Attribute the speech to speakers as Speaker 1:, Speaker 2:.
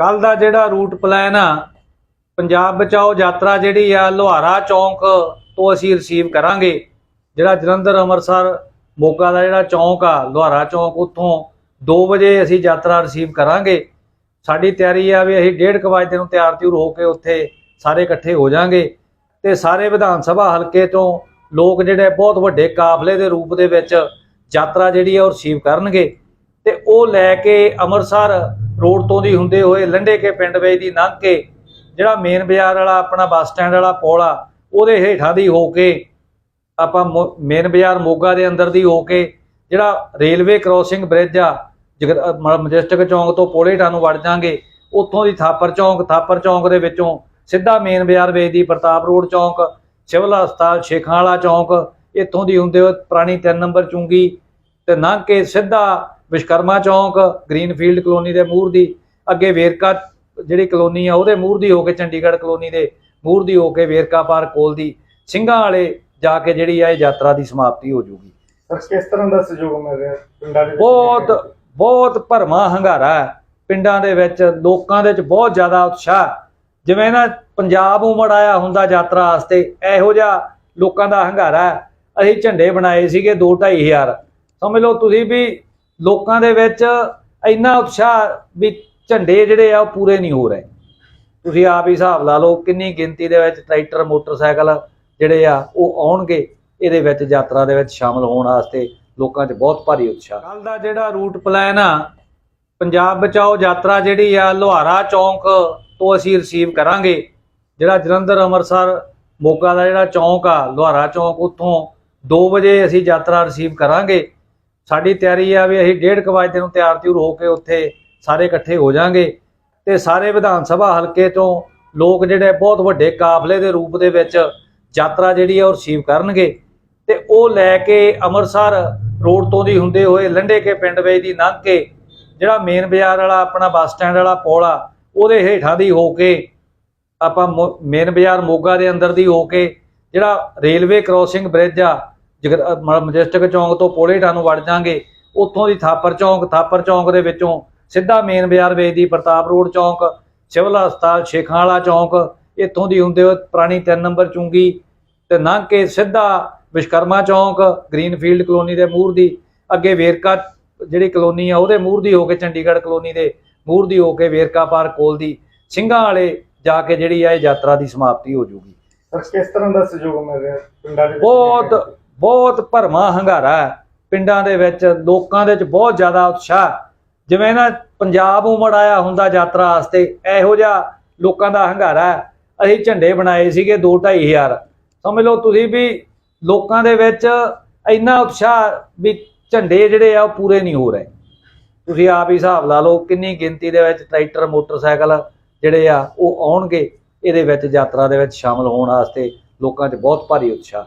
Speaker 1: ਕੱਲ ਦਾ ਜਿਹੜਾ route plan ਆ, ਪੰਜਾਬ ਬਚਾਓ ਯਾਤਰਾ ਜਿਹੜੀ ਆ, ਲੋਹਾਰਾ ਚੌਂਕ ਤੋਂ ਅਸੀਂ ਰਿਸੀਵ ਕਰਾਂਗੇ। ਜਿਹੜਾ ਜਲੰਧਰ ਅੰਮ੍ਰਿਤਸਰ ਮੋਗਾ ਦਾ ਜਿਹੜਾ ਚੌਂਕ ਆ, ਲੋਹਾਰਾ ਚੌਂਕ, ਉੱਥੋਂ 2 ਵਜੇ ਅਸੀਂ ਯਾਤਰਾ ਰਿਸੀਵ ਕਰਾਂਗੇ। ਸਾਡੀ ਤਿਆਰੀ ਆ ਵੀ ਅਸੀਂ 1:30 ਵਜੇ ਨੂੰ ਤਿਆਰ ਤਿਉਰ ਹੋ ਕੇ ਉੱਥੇ ਸਾਰੇ ਇਕੱਠੇ ਹੋ ਜਾਾਂਗੇ। ਤੇ ਸਾਰੇ ਵਿਧਾਨ ਸਭਾ ਹਲਕੇ ਤੋਂ ਲੋਕ ਜਿਹੜੇ ਬਹੁਤ ਵੱਡੇ ਕਾਫਲੇ ਦੇ ਰੂਪ ਦੇ ਵਿੱਚ ਯਾਤਰਾ ਜਿਹੜੀ ਆ ਉਹ ਰਿਸੀਵ ਕਰਨਗੇ। ਤੇ ਉਹ ਲੈ ਕੇ ਅੰਮ੍ਰਿਤਸਰ ਰੋਡ ਤੋਂ ਦੀ ਹੁੰਦੇ ਹੋਏ ਲੰਡੇ ਕੇ ਪਿੰਡ ਵਿੱਚ ਦੀ ਲੰਘ ਕੇ ਜਿਹੜਾ ਮੇਨ ਬਾਜ਼ਾਰ ਵਾਲਾ ਆਪਣਾ ਬੱਸ ਸਟੈਂਡ ਵਾਲਾ ਪੁਲ ਆ ਉਹਦੇ ਹੇਠਾਂ ਦੀ ਹੋ ਕੇ ਆਪਾਂ ਮੇਨ ਬਾਜ਼ਾਰ ਮੋਗਾ ਦੇ ਅੰਦਰ ਦੀ ਹੋ ਕੇ ਜਿਹੜਾ ਰੇਲਵੇ ਕ੍ਰੋਸਿੰਗ ਬ੍ਰਿਜ ਆ ਜਗਰ- ਅ, ਮਜੈਸਟਿਕ ਚੌਂਕ ਤੋਂ ਪੋਲੇ ਨੂੰ ਵੜ ਜਾਾਂਗੇ ਉੱਥੋਂ ਦੀ ਥਾਪਰ ਚੌਂਕ ਥਾਪਰ ਚੌਂਕ ਦੇ ਵਿੱਚੋਂ ਸਿੱਧਾ ਮੇਨ ਬਾਜ਼ਾਰ ਵੇਚਦੀ ਪ੍ਰਤਾਪ ਰੋਡ ਚੌਂਕ ਸਿਵਲ ਹਸਪਤਾਲ ਸ਼ੇਖਾਂ ਵਾਲਾ ਚੌਂਕ ਇੱਥੋਂ ਦੀ ਹੁੰਦੇ ਹੋਏ ਪੁਰਾਣੀ 3 ਨੰਬਰ ਚੁੰਗੀ ਤੇ ਲੰਘ ਕੇ ਸਿੱਧਾ ਵਿਸ਼ਕਰਮਾ ਚੌਂਕ ਗ੍ਰੀਨਫੀਲਡ ਕਲੋਨੀ ਦੇ ਮੂਹਰ ਦੀ ਅੱਗੇ ਵੇਰਕਾ ਜਿਹੜੀ ਕਲੋਨੀ ਆ ਉਹਦੇ ਮੂਹਰ ਦੀ ਹੋ ਕੇ ਚੰਡੀਗੜ੍ਹ ਕਲੋਨੀ ਦੇ ਮੂਹਰ ਦੀ ਹੋ ਕੇ ਵੇਰਕਾ ਪਾਰਕ ਕੋਲ ਦੀ ਸਿੰਘਾਂ ਵਾਲੇ ਜਾ ਕੇ ਜਿਹੜੀ ਆ ਇਹ ਯਾਤਰਾ ਦੀ ਸਮਾਪਤੀ ਹੋ ਜੂਗੀ।
Speaker 2: ਸਰ ਕਿਸ ਤਰ੍ਹਾਂ ਦਾ ਸਹਿਯੋਗ ਮਿਲ ਰਿਹਾ ਪਿੰਡਾਂ ਦੇ
Speaker 1: ਬਹੁਤ ਬਹੁਤ ਭਰਮਾ ਹੰਗਾਰਾ ਹੈ ਪਿੰਡਾਂ ਦੇ ਵਿੱਚ ਲੋਕਾਂ ਦੇ ਵਿੱਚ ਬਹੁਤ ਜ਼ਿਆਦਾ ਉਤਸ਼ਾਹ। ਜਿਵੇਂ ਨਾ ਪੰਜਾਬ ਉਮੜ ਆਇਆ ਹੁੰਦਾ ਯਾਤਰਾ ਵਾਸਤੇ ਇਹੋ ਜਿਹਾ ਲੋਕਾਂ ਦਾ ਹੰਗਾਰਾ। ਅਸੀਂ ਝੰਡੇ ਬਣਾਏ ਸੀਗੇ 2 ਹਜ਼ਾਰ। ਸਮਝ ਲਓ ਤੁਸੀਂ ਵੀ ਲੋਕਾਂ ਦੇ ਵਿੱਚ ਇੰਨਾ ਉਤਸ਼ਾਹ ਵੀ ਝੰਡੇ ਜਿਹੜੇ ਆ ਉਹ ਪੂਰੇ ਨਹੀਂ ਹੋ ਰਹੇ। ਤੁਸੀਂ ਆਪ ਹੀ ਹਿਸਾਬ ਲਾ ਲਓ ਕਿੰਨੀ ਗਿਣਤੀ ਦੇ ਵਿੱਚ ਟਰੈਕਟਰ, ਮੋਟਰਸਾਈਕਲ ਜਿਹੜੇ ਆ ਉਹ ਆਉਣਗੇ, ਇਹਦੇ ਵਿੱਚ ਯਾਤਰਾ ਦੇ ਵਿੱਚ ਸ਼ਾਮਲ ਹੋਣ ਵਾਸਤੇ ਲੋਕਾਂ 'ਚ ਬਹੁਤ ਭਾਰੀ ਉਤਸ਼ਾਹ। ਕੱਲ ਦਾ ਜਿਹੜਾ ਰੂਟ ਪਲਾਨ ਆ, ਪੰਜਾਬ ਬਚਾਓ ਯਾਤਰਾ ਜਿਹੜੀ ਆ ਲੋਹਾਰਾ ਚੌਂਕ ਤੋਂ ਅਸੀਂ ਰਿਸੀਵ ਕਰਾਂਗੇ। ਜਿਹੜਾ ਜਲੰਧਰ, ਅੰਮ੍ਰਿਤਸਰ, ਮੋਗਾ ਦਾ ਜਿਹੜਾ ਚੌਂਕ ਆ, ਲੋਹਾਰਾ ਚੌਂਕ, ਉੱਥੋਂ 2 ਵਜੇ ਅਸੀਂ ਯਾਤਰਾ ਰਿਸੀਵ ਕਰਾਂਗੇ। ਸਾਡੀ ਤਿਆਰੀ ਆ ਵੀ ਅਸੀਂ 1:30 ਵਜੇ ਨੂੰ ਤਿਆਰ ਤਿਉਰ ਹੋ ਕੇ ਉੱਥੇ ਸਾਰੇ ਇਕੱਠੇ ਹੋ ਜਾਾਂਗੇ ਤੇ ਸਾਰੇ ਵਿਧਾਨ ਸਭਾ ਹਲਕੇ ਤੋਂ ਲੋਕ ਜਿਹੜੇ ਬਹੁਤ ਵੱਡੇ ਕਾਫਲੇ ਦੇ ਰੂਪ ਦੇ ਵਿੱਚ ਯਾਤਰਾ ਜਿਹੜੀ ਆ ਉਹ ਰਿਸੀਵ ਕਰਨਗੇ। ਤੇ ਉਹ ਲੈ ਕੇ ਅੰਮ੍ਰਿਤਸਰ ਰੋਡ ਤੋਂ ਦੀ ਹੁੰਦੇ ਹੋਏ ਲੰਡੇ ਕੇ ਪਿੰਡ ਵਿੱਚ ਦੀ ਲੰਘ ਕੇ ਜਿਹੜਾ ਮੇਨ ਬਾਜ਼ਾਰ ਵਾਲਾ, ਆਪਣਾ ਬੱਸ ਸਟੈਂਡ ਵਾਲਾ ਪੁਲ ਆ, ਉਹਦੇ ਹੇਠਾਂ ਦੀ ਹੋ ਕੇ ਆਪਾਂ ਮੇਨ ਬਾਜ਼ਾਰ ਮੋਗਾ ਦੇ ਅੰਦਰ ਦੀ ਹੋ ਕੇ ਜਿਹੜਾ ਰੇਲਵੇ ਕ੍ਰੋਸਿੰਗ ਬ੍ਰਿਜ ਆ ਮ- ਮਜੈਸਟਿਕ ਚੌਂਕ ਤੋਂ ਪੋਲੇ ਨੂੰ ਵੜ ਜਾਾਂਗੇ ਉੱਥੋਂ ਦੀ ਥਾਪਰ ਚੌਂਕ ਥਾਪਰ ਚੌਂਕ ਦੇ ਵਿੱਚੋਂ ਸਿੱਧਾ ਮੇਨ ਬਾਜ਼ਾਰ ਵੇਚਦੀ ਪ੍ਰਤਾਪ ਰੋਡ ਚੌਂਕ ਸਿਵਲ ਹਸਪਤਾਲ ਸ਼ੇਖਾਂ ਵਾਲਾ ਚੌਂਕ ਇੱਥੋਂ ਦੀ ਹੁੰਦੇ ਹੋਏ ਪੁਰਾਣੀ 3 ਨੰਬਰ ਚੁੰਗੀ ਤੇ ਲੰਘ ਕੇ ਸਿੱਧਾ ਵਿਸ਼ਕਰਮਾ ਚੌਂਕ ਗ੍ਰੀਨਫੀਲਡ ਕਲੋਨੀ ਦੇ ਮੂਹਰ ਦੀ ਅੱਗੇ ਵੇਰਕਾ ਜਿਹੜੀ ਕਲੋਨੀ ਆ ਉਹਦੇ ਮੂਹਰ ਦੀ ਹੋ ਕੇ ਚੰਡੀਗੜ੍ਹ ਕਲੋਨੀ ਦੇ ਮੂਹਰ ਦੀ ਹੋ ਕੇ ਵੇਰਕਾ ਪਾਰਕ ਕੋਲ ਦੀ ਸਿੰਘਾਂ ਵਾਲੇ ਜਾ ਕੇ ਜਿਹੜੀ ਆ ਇਹ ਯਾਤਰਾ ਦੀ ਸਮਾਪਤੀ ਹੋ ਜੂਗੀ।
Speaker 2: ਕਿਸ ਤਰ੍ਹਾਂ ਦਾ ਸਹਿਯੋਗ ਮਿਲ ਰਿਹਾ ਪਿੰਡਾਂ ਦੇ
Speaker 1: ਬਹੁਤ ਬਹੁਤ ਭਰਮਾ ਹੰਗਾਰਾ ਪਿੰਡਾਂ ਦੇ ਵਿੱਚ, ਲੋਕਾਂ ਦੇ ਵਿੱਚ ਬਹੁਤ ਜ਼ਿਆਦਾ ਉਤਸ਼ਾਹ ਜਿਵੇਂ ਨਾ ਪੰਜਾਬ ਉਮੜ ਆਇਆ ਹੁੰਦਾ ਯਾਤਰਾ ਵਾਸਤੇ, ਇਹੋ ਜਿਹਾ ਲੋਕਾਂ ਦਾ ਹੰਗਾਰਾ ਅਸੀਂ ਝੰਡੇ ਬਣਾਏ ਸੀਗੇ 2 ਹਜ਼ਾਰ। ਸਮਝ ਲਓ ਤੁਸੀਂ ਵੀ ਲੋਕਾਂ ਦੇ ਵਿੱਚ ਇੰਨਾ ਉਤਸ਼ਾਹ ਵੀ ਝੰਡੇ ਜਿਹੜੇ ਆ ਉਹ ਪੂਰੇ ਨਹੀਂ ਹੋ ਰਹੇ। ਤੁਸੀਂ ਆਪ ਹੀ ਹਿਸਾਬ ਲਾ ਲਓ ਕਿੰਨੀ ਗਿਣਤੀ ਦੇ ਵਿੱਚ ਟਰੈਕਟਰ, ਮੋਟਰਸਾਈਕਲ ਜਿਹੜੇ ਆ ਉਹ ਆਉਣਗੇ। ਇਹਦੇ ਵਿੱਚ ਯਾਤਰਾ ਦੇ ਵਿੱਚ ਸ਼ਾਮਲ ਹੋਣ ਵਾਸਤੇ ਲੋਕਾਂ 'ਚ ਬਹੁਤ ਭਾਰੀ ਉਤਸ਼ਾਹ।